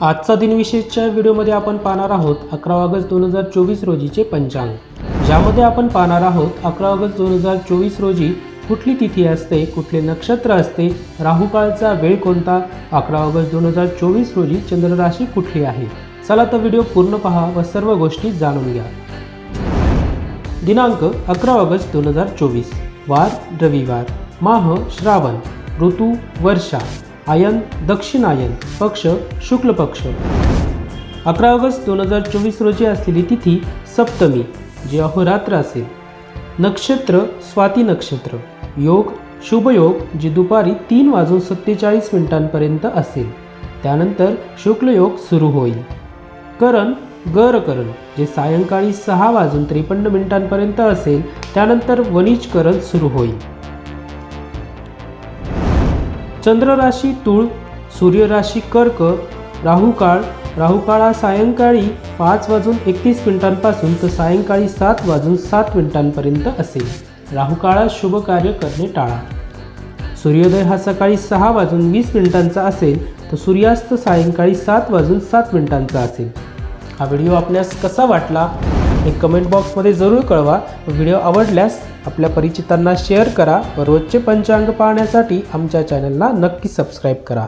आजचा दिनविशेषच्या व्हिडिओमध्ये आपण पाहणार आहोत अकरा ऑगस्ट दोन हजार चोवीस रोजीचे पंचांग. ज्यामध्ये आपण पाहणार आहोत अकरा ऑगस्ट दोन हजार चोवीस रोजी कुठली तिथी असते कुठले नक्षत्र असते राहुकाळचा वेळ कोणता अकरा ऑगस्ट दोन हजार चोवीस रोजी चंद्र राशी कुठली आहे. चला तर व्हिडिओ पूर्ण पहा व सर्व गोष्टी जाणून घ्या. दिनांक अकरा ऑगस्ट दोन हजार चोवीस वार रविवार माह श्रावण ऋतू वर्षा. आयन दक्षिणायन पक्ष शुक्ल पक्ष. अकरा ऑगस्ट दोन हजार चोवीस रोजी असलेली तिथी सप्तमी जी अहोरात्र असेल. नक्षत्र स्वाती नक्षत्र. योग शुभयोग जी दुपारी तीन वाजून सत्तेचाळीस मिनिटांपर्यंत असेल. त्यानंतर शुक्लयोग सुरू होईल. करण गरकरण जे सायंकाळी सहा वाजून त्रेपन्न मिनिटांपर्यंत असेल त्यानंतर वनिजकरण सुरू होईल. चंद्र राशी तुळ सूर्यराशी कर्क राहुकाळ काळ हा सायंकाळी पाच वाजून एकतीस मिनिटांपासून तर सायंकाळी सात वाजून सात मिनिटांपर्यंत असेल. राहुकाळात शुभ कार्य करणे टाळा. सूर्योदय हा सकाळी सहा वाजून वीस मिनिटांचा असेल तर सूर्यास्त सायंकाळी सात वाजून सात मिनिटांचा असेल. हा व्हिडिओ आपल्यास कसा वाटला? हे कमेंट बॉक्समध्ये जरूर कळवा. व्हिडिओ आवडल्यास आपल्या परिचितांना शेअर करा. व रोजचे पंचांग पाहण्यासाठी आमच्या चॅनलला नक्की सबस्क्राईब करा.